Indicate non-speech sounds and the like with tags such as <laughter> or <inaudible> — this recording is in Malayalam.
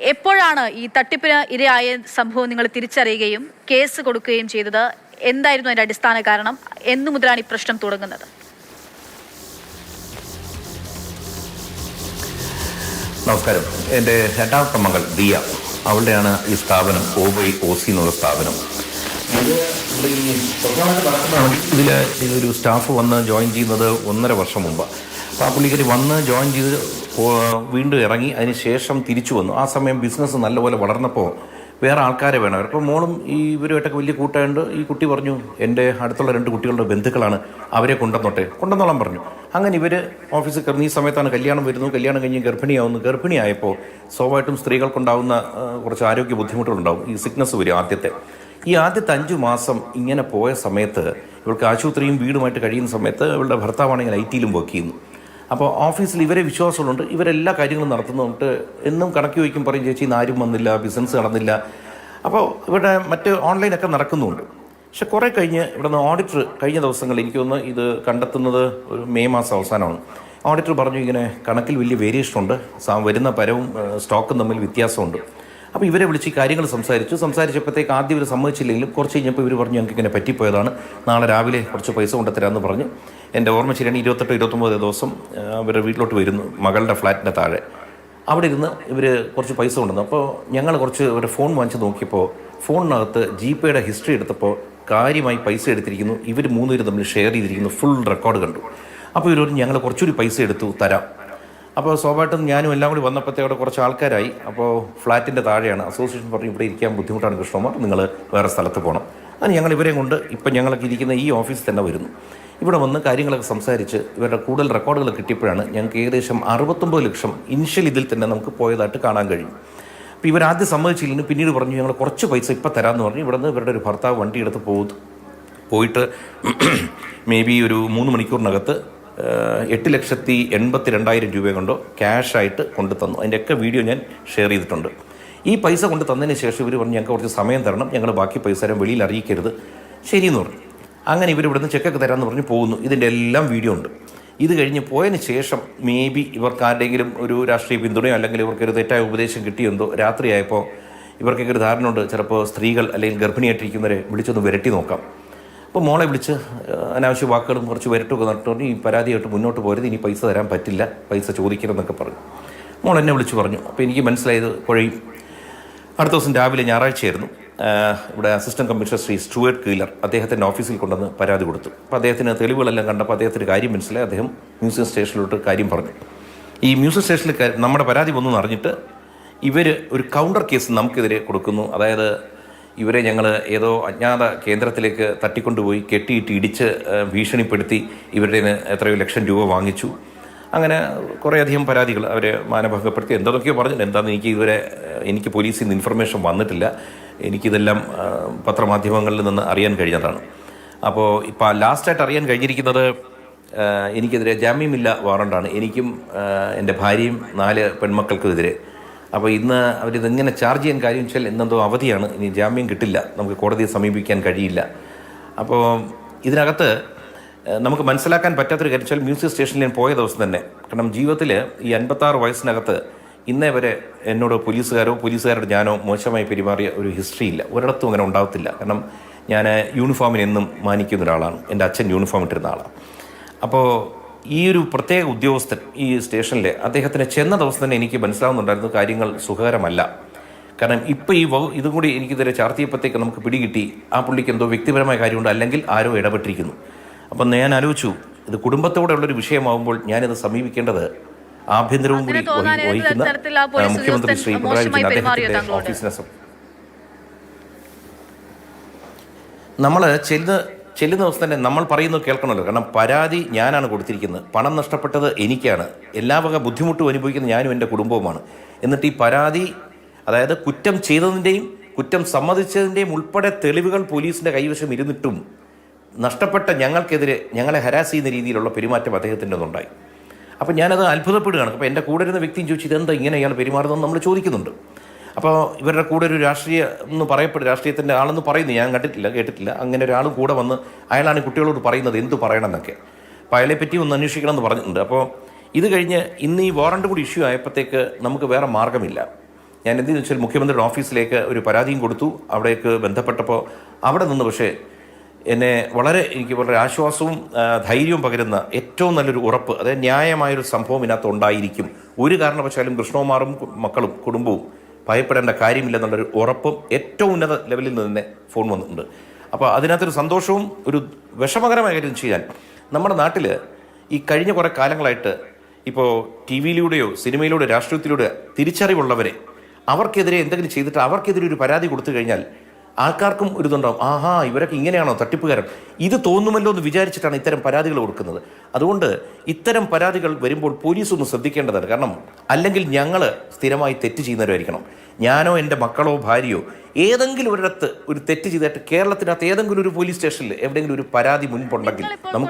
എപ്പോഴാണ് ഈ തട്ടിപ്പിന് ഇരയായ സംഭവം നിങ്ങൾ തിരിച്ചറിയുകയും കേസ് കൊടുക്കുകയും ചെയ്തത്? എന്തായിരുന്നു അതിന്റെ അടിസ്ഥാന കാരണം? എന്നു മുതലാണ് ഈ പ്രശ്നം തുടങ്ങുന്നത്. നമസ്കാരം. എന്റെ രണ്ടാമത്തെ മകൾ ദിയ. അവളുടെയാണ് ഈ സ്ഥാപനം ഒ വൈ ഒ സി എന്നുള്ള സ്ഥാപനം. ഇതിൽ ഇതൊരു സ്റ്റാഫ് വന്ന് ജോയിൻ ചെയ്യുന്നത് ഒന്നര വർഷം മുമ്പ്. അപ്പോൾ ആ പുള്ളിക്കാരി വന്ന് ജോയിൻ ചെയ്ത് വീണ്ടും ഇറങ്ങി അതിന് ശേഷം തിരിച്ചു വന്നു. ആ സമയം ബിസിനസ് നല്ലപോലെ വളർന്നപ്പോൾ വേറെ ആൾക്കാരെ വേണം. അപ്പോൾ മോളും ഈ ഇവരുമായിട്ടൊക്കെ വലിയ കൂട്ടായതുകൊണ്ട് ഈ കുട്ടി പറഞ്ഞു എന്റെ അടുത്തുള്ള രണ്ട് കുട്ടികളുടെ ബന്ധുക്കളാണ് അവരെ കൊണ്ടുവന്നോട്ടെ. കൊണ്ടുവന്നോളാൻ പറഞ്ഞു. അങ്ങനെ ഇവർ ഓഫീസിൽ കയറുന്ന ഈ സമയത്താണ് കല്യാണം വരുന്നു കല്യാണം കഴിഞ്ഞ് ഗർഭിണിയാവുന്നു. ഗർഭിണിയായപ്പോൾ സ്വാഭാവികമായിട്ടും സ്ത്രീകൾക്കുണ്ടാവുന്ന കുറച്ച് ആരോഗ്യ ബുദ്ധിമുട്ടുകളുണ്ടാവും ഈ സിക്നസ് വരും ആദ്യത്തെ. ഈ ആദ്യത്തെ അഞ്ച് മാസം ഇങ്ങനെ പോയ സമയത്ത് ഇവൾക്ക് ആശുപത്രിയും വീടുമായിട്ട് കഴിയുന്ന സമയത്ത് ഇവളുടെ ഭർത്താവാണെങ്കിൽ ഐ ടിയിലും വർക്ക് ചെയ്യുന്നു. അപ്പോൾ ഓഫീസിൽ ഇവരെ വിശ്വാസമുണ്ട് ഇവരെല്ലാ കാര്യങ്ങളും നടത്തുന്നുണ്ട്. എന്നും കണക്കി വയ്ക്കും പറയും ചേച്ചി ഇന്ന് ആരും വന്നില്ല ബിസിനസ് നടന്നില്ല. അപ്പോൾ ഇവിടെ മറ്റ് ഓൺലൈനൊക്കെ നടക്കുന്നുണ്ട്. പക്ഷെ കുറേ കഴിഞ്ഞ് ഇവിടെ നിന്ന് ഓഡിറ്റർ കഴിഞ്ഞ ദിവസങ്ങളിൽ എനിക്കൊന്ന് ഇത് കണ്ടെത്തുന്നത് ഒരു മെയ് മാസം അവസാനമാണ്. ഓഡിറ്റർ പറഞ്ഞു ഇങ്ങനെ കണക്കിൽ വലിയ വേരിയേഷൻ ഉണ്ട്. വരുന്ന പരവും സ്റ്റോക്കും തമ്മിൽ വ്യത്യാസമുണ്ട്. അപ്പോൾ ഇവരെ വിളിച്ച് കാര്യങ്ങൾ സംസാരിച്ചു. സംസാരിച്ചപ്പോഴത്തേക്ക് ആദ്യം ഇവർ സമ്മതിച്ചില്ലെങ്കിലും കുറച്ച് കഴിഞ്ഞപ്പോൾ ഇവർ പറഞ്ഞു ഞങ്ങൾക്ക് ഇങ്ങനെ പറ്റിപ്പോയതാണ്. നാളെ രാവിലെ കുറച്ച് പൈസ കൊണ്ടുത്തരാമെന്ന് പറഞ്ഞു. എന്റെ ഓർമ്മ ശരിയാണ് ഇരുപത്തെട്ട് ഇരുപത്തൊമ്പത് ദിവസം അവരുടെ വീട്ടിലോട്ട് വരുന്നു മകളുടെ ഫ്ലാറ്റിന്റെ താഴെ. അവിടെ ഇരുന്ന് ഇവർ കുറച്ച് പൈസ കൊണ്ടുവന്നു അപ്പോൾ ഞങ്ങൾ കുറച്ച് ഒരു ഫോൺ വാങ്ങിച്ച് നോക്കിയപ്പോൾ ഫോണിനകത്ത് ജി പേയുടെ ഹിസ്റ്ററി എടുത്തപ്പോൾ കാര്യമായി പൈസ എടുത്തിരിക്കുന്നു. ഇവർ മൂന്നുപേരും തമ്മിൽ ഷെയർ ചെയ്തിരിക്കുന്നു ഫുൾ റെക്കോർഡ് കണ്ടു. അപ്പോൾ ഇവർ ഞങ്ങൾ കുറച്ചൊരു പൈസ എടുത്തു തരാം. അപ്പോൾ സ്വാഭാവികമായിട്ടും ഞാനും എല്ലാം കൂടി വന്നപ്പോഴത്തെ അവിടെ കുറച്ച് ആൾക്കാരായി. അപ്പോൾ ഫ്ലാറ്റിന്റെ താഴെയാണ്. അസോസിയേഷൻ പറഞ്ഞു ഇവിടെ ഇരിക്കാൻ ബുദ്ധിമുട്ടാണ് കൃഷ്ണകുമാർ. നിങ്ങൾ വേറെ സ്ഥലത്ത് പോകണം. അങ്ങനെ ഞങ്ങൾ ഇവരെയും കൊണ്ട് ഇപ്പം ഞങ്ങളൊക്കെ ഇരിക്കുന്ന ഈ ഓഫീസിൽ തന്നെ വരുന്നു. ഇവിടെ വന്ന് കാര്യങ്ങളൊക്കെ സംസാരിച്ച് ഇവരുടെ കൂടുതൽ റെക്കോർഡുകൾ കിട്ടിയപ്പോഴാണ് ഞങ്ങൾക്ക് ഏകദേശം അറുപത്തൊമ്പത് ലക്ഷം ഇനിഷ്യൽ ഇതിൽ തന്നെ നമുക്ക് പോയതായിട്ട് കാണാൻ കഴിയും. അപ്പോൾ ഇവരാദ്യം സമ്മതിച്ചില്ലെങ്കിൽ പിന്നീട് പറഞ്ഞു ഞങ്ങൾ കുറച്ച് പൈസ ഇപ്പം തരാമെന്ന് പറഞ്ഞു. ഇവിടെ നിന്ന് ഇവരുടെ ഒരു ഭർത്താവ് വണ്ടി എടുത്ത് പോകും പോയിട്ട് <clears throat> മേ ബി ഒരു മൂന്ന് മണിക്കൂറിനകത്ത് എട്ട് ലക്ഷത്തി എൺപത്തി രണ്ടായിരം രൂപ കൊണ്ടോ ക്യാഷായിട്ട് കൊണ്ടു തന്നു. അതിന്റെയൊക്കെ വീഡിയോ ഞാൻ ഷെയർ ചെയ്തിട്ടുണ്ട്. ഈ പൈസ കൊണ്ട് തന്നതിന് ശേഷം ഇവർ പറഞ്ഞു ഞങ്ങൾക്ക് കുറച്ച് സമയം തരണം. ഞങ്ങൾ ബാക്കി പൈസ തരാൻ വെളിയിൽ അറിയിക്കരുത്. ശരിയെന്ന് പറഞ്ഞു. അങ്ങനെ ഇവർ ഇവിടുന്ന് ചെക്കൊക്കെ തരാമെന്ന് പറഞ്ഞ് പോകുന്നു. ഇതിന്റെ എല്ലാം വീഡിയോ ഉണ്ട്. ഇത് കഴിഞ്ഞ് പോയതിന് ശേഷം മേ ബി ഇവർക്ക് ആരുടെങ്കിലും ഒരു രാഷ്ട്രീയ പിന്തുണയോ അല്ലെങ്കിൽ ഇവർക്കൊരു തെറ്റായ ഉപദേശം കിട്ടിയെന്തോ രാത്രിയായപ്പോൾ ഇവർക്കൊക്കെ ഒരു ധാരണ ഉണ്ട് ചിലപ്പോൾ സ്ത്രീകൾ അല്ലെങ്കിൽ ഗർഭിണിയായിട്ടിരിക്കുന്നവരെ വിളിച്ചൊന്ന് വിരട്ടി നോക്കാം. അപ്പോൾ മോളെ വിളിച്ച് അനാവശ്യ വാക്കുകളും കുറച്ച് വരട്ടൊക്കെ നട്ടുകൊണ്ട് ഈ പരാതിയായിട്ട് മുന്നോട്ട് പോരുത്. ഇനി പൈസ തരാൻ പറ്റില്ല. പൈസ ചോദിക്കണമെന്നൊക്കെ പറഞ്ഞു. മോൾ എന്നെ വിളിച്ച് പറഞ്ഞു. അപ്പോൾ എനിക്ക് മനസ്സിലായത് കുഴയും അടുത്ത ദിവസം രാവിലെ ഞായറാഴ്ചയായിരുന്നു. ഇവിടെ assistant commissioner Shri Stuart Keeler അദ്ദേഹത്തിന്റെ ഓഫീസിൽ കൊണ്ടുവന്ന് പരാതി കൊടുത്തു. അപ്പോൾ അദ്ദേഹത്തിന് തെളിവുകളെല്ലാം കണ്ടപ്പോൾ അദ്ദേഹത്തിന് കാര്യം മനസ്സിലായി. അദ്ദേഹം മ്യൂസിയം സ്റ്റേഷനിലോട്ട് കാര്യം പറഞ്ഞു. ഈ മ്യൂസിയം സ്റ്റേഷനിൽ നമ്മുടെ പരാതി വന്നു എന്ന് അറിഞ്ഞിട്ട് ഇവർ ഒരു കൗണ്ടർ കേസ് നമുക്കെതിരെ കൊടുക്കുന്നു. അതായത് ഇവരെ ഞങ്ങൾ ഏതോ അജ്ഞാത കേന്ദ്രത്തിലേക്ക് തട്ടിക്കൊണ്ടുപോയി കെട്ടിയിട്ട് ഇടിച്ച് ഭീഷണിപ്പെടുത്തി ഇവരുടെ എത്രയോ ലക്ഷം രൂപ വാങ്ങിച്ചു. അങ്ങനെ കുറേയധികം പരാതികൾ അവരെ മാനഭംഗപ്പെടുത്തി. എന്തൊക്കെയോ പറഞ്ഞു എന്താണെന്ന് എനിക്ക് ഇവരെ എനിക്ക് പോലീസിൽ നിന്ന് ഇൻഫർമേഷൻ വന്നിട്ടില്ല. എനിക്കിതെല്ലാം പത്രമാധ്യമങ്ങളിൽ നിന്ന് അറിയാൻ കഴിഞ്ഞതാണ്. അപ്പോൾ ഇപ്പോൾ ലാസ്റ്റായിട്ട് അറിയാൻ കഴിഞ്ഞിരിക്കുന്നത് എനിക്കെതിരെ ജാമ്യമില്ല വാറണ്ടാണ്. എനിക്കും എന്റെ ഭാര്യയും നാല് പെൺമക്കൾക്കും എതിരെ അപ്പോൾ ഇന്ന് അവരിതെങ്ങനെ ചാർജ് ചെയ്യാൻ കാര്യം വെച്ചാൽ ഇന്നെന്തോ അവധിയാണ്. ഇനി ജാമ്യം കിട്ടില്ല. നമുക്ക് കോടതിയെ സമീപിക്കാൻ കഴിയില്ല. അപ്പോൾ ഇതിനകത്ത് നമുക്ക് മനസ്സിലാക്കാൻ പറ്റാത്തൊരു കാര്യം വെച്ചാൽ മ്യൂസിക് സ്റ്റേഷനിൽ ഞാൻ പോയ ദിവസം തന്നെ കാരണം ജീവിതത്തിൽ ഈ അൻപത്താറ് വയസ്സിനകത്ത് ഇന്നേ വരെ എന്നോട് പോലീസുകാരോ പോലീസുകാരോട് ഞാനോ മോശമായി പെരുമാറിയ ഒരു ഹിസ്റ്ററി ഇല്ല. ഒരിടത്തും അങ്ങനെ ഉണ്ടാകത്തില്ല കാരണം ഞാൻ യൂണിഫോമിനെന്നും മാനിക്കുന്ന ഒരാളാണ്. എന്റെ അച്ഛൻ യൂണിഫോം ഇട്ടിരുന്ന ആളാണ് അപ്പോൾ ഈ ഒരു പ്രത്യേക ഉദ്യോഗസ്ഥൻ ഈ സ്റ്റേഷനിൽ അദ്ദേഹത്തിന് ചെന്ന ദിവസം തന്നെ എനിക്ക് മനസ്സിലാവുന്നുണ്ടായിരുന്നു കാര്യങ്ങൾ സുഖകരമല്ല. കാരണം ഇപ്പോൾ ഈ വകു ഇതും കൂടി എനിക്കിതുവരെ ചാർത്തിയപ്പോഴത്തേക്ക് നമുക്ക് പിടികിട്ടി. ആ പുള്ളിക്ക് എന്തോ വ്യക്തിപരമായ കാര്യമുണ്ട്. അല്ലെങ്കിൽ ആരോ ഇടപെട്ടിരിക്കുന്നു. അപ്പം ഞാൻ ആലോചിച്ചു ഇത് കുടുംബത്തോടെ ഉള്ളൊരു വിഷയമാകുമ്പോൾ ഞാനിത് സമീപിക്കേണ്ടത് ആഭ്യന്തരവും കൂടി വഹിക്കുന്ന മുഖ്യമന്ത്രി ശ്രീ പിണറായി വിജയൻ അദ്ദേഹത്തിന്റെ ഓഫീസിനെ നമ്മൾ ചെല്ലുന്ന ചെല്ലുന്ന ദിവസം തന്നെ നമ്മൾ പറയുന്നത് കേൾക്കണമല്ലോ. കാരണം പരാതി ഞാനാണ് കൊടുത്തിരിക്കുന്നത്. പണം നഷ്ടപ്പെട്ടത് എനിക്കാണ്. എല്ലാ വക ബുദ്ധിമുട്ടും അനുഭവിക്കുന്ന ഞാനും എന്റെ കുടുംബവുമാണ്. എന്നിട്ട് ഈ പരാതി അതായത് കുറ്റം ചെയ്തതിന്റെയും കുറ്റം സമ്മതിച്ചതിന്റെയും ഉൾപ്പെടെ തെളിവുകൾ പോലീസിന്റെ കൈവശം ഇരുന്നിട്ടും നഷ്ടപ്പെട്ട ഞങ്ങൾക്കെതിരെ ഞങ്ങളെ ഹരാസ് ചെയ്യുന്ന രീതിയിലുള്ള പെരുമാറ്റം അദ്ദേഹത്തിന്റെ ഉണ്ടായി അപ്പം ഞാനത് അത്ഭുതപ്പെടുകയാണ്. അപ്പോൾ എന്റെ കൂടെ ഇരുന്ന വ്യക്തിയും ചോദിച്ചു ഇതെന്താ ഇങ്ങനെ ഇയാൾ പെരുമാറുന്നതെന്ന് നമ്മൾ ചോദിക്കുന്നുണ്ട്. അപ്പോൾ ഇവരുടെ കൂടെ ഒരു രാഷ്ട്രീയ എന്ന് പറയപ്പെടും രാഷ്ട്രീയത്തിന്റെ ആളെന്ന് പറയുന്നു. ഞാൻ കണ്ടിട്ടില്ല കേട്ടിട്ടില്ല. അങ്ങനെ ഒരാൾ കൂടെ വന്ന് അയാളാണ് കുട്ടികളോട് പറയുന്നത് എന്ത് പറയണം എന്നൊക്കെ അപ്പോൾ അയാളെപ്പറ്റി ഒന്ന് അന്വേഷിക്കണം എന്ന് പറഞ്ഞിട്ടുണ്ട്. അപ്പോൾ ഇത് കഴിഞ്ഞ് ഇന്ന് ഈ വാറണ്ട് കൂടി ഇഷ്യൂ ആയപ്പോഴത്തേക്ക് നമുക്ക് വേറെ മാർഗമില്ല ഞാൻ എന്തെന്ന് വെച്ചാൽ മുഖ്യമന്ത്രിയുടെ ഓഫീസിലേക്ക് ഒരു പരാതിയും കൊടുത്തു. അവിടേക്ക് ബന്ധപ്പെട്ടപ്പോൾ അവിടെ നിന്ന് പക്ഷേ എന്നെ വളരെ എനിക്ക് വളരെ ആശ്വാസവും ധൈര്യവും പകരുന്ന ഏറ്റവും നല്ലൊരു ഉറപ്പ് അതായത് ന്യായമായൊരു സംഭവം ഇതിനകത്ത് ഉണ്ടായിരിക്കും. ഒരു കാരണവശാലും കൃഷ്ണകുമാറും മക്കളും കുടുംബവും ഭയപ്പെടേണ്ട കാര്യമില്ലെന്നുള്ളൊരു ഉറപ്പും ഏറ്റവും ഉന്നത ലെവലിൽ നിന്ന് തന്നെ ഫോൺ വന്നിട്ടുണ്ട്. അപ്പോൾ അതിനകത്തൊരു സന്തോഷവും ഒരു വിഷമകരമായ കാര്യം ചെയ്യാൻ നമ്മുടെ നാട്ടിൽ ഈ കഴിഞ്ഞ കുറേ കാലങ്ങളായിട്ട് ഇപ്പോൾ ടി വിയിലൂടെയോ സിനിമയിലൂടെയോ രാഷ്ട്രീയത്തിലൂടെ തിരിച്ചറിവുള്ളവരെ അവർക്കെതിരെ എന്തെങ്കിലും ചെയ്തിട്ട് അവർക്കെതിരെ ഒരു പരാതി കൊടുത്തു കഴിഞ്ഞാൽ ആൾക്കാർക്കും ഒരു ഇതുണ്ടാവും. ആഹാ ഇവരൊക്കെ ഇങ്ങനെയാണോ തട്ടിപ്പുകാരൻ? ഇത് തോന്നുമല്ലോ എന്ന് വിചാരിച്ചിട്ടാണ് ഇത്തരം പരാതികൾ കൊടുക്കുന്നത്. അതുകൊണ്ട് ഇത്തരം പരാതികൾ വരുമ്പോൾ പോലീസ് ഒന്ന് ശ്രദ്ധിക്കേണ്ടതാണ്. കാരണം അല്ലെങ്കിൽ ഞങ്ങൾ സ്ഥിരമായി തെറ്റ് ചെയ്യുന്നവരായിരിക്കണം. ഞാനോ എന്റെ മക്കളോ ഭാര്യയോ ഏതെങ്കിലും ഒരിടത്ത് ഒരു തെറ്റ് ചെയ്തിട്ട് കേരളത്തിനകത്ത് ഏതെങ്കിലും ഒരു പോലീസ് സ്റ്റേഷനിൽ എവിടെയെങ്കിലും ഒരു പരാതി മുൻപുണ്ടെങ്കിൽ നമുക്ക്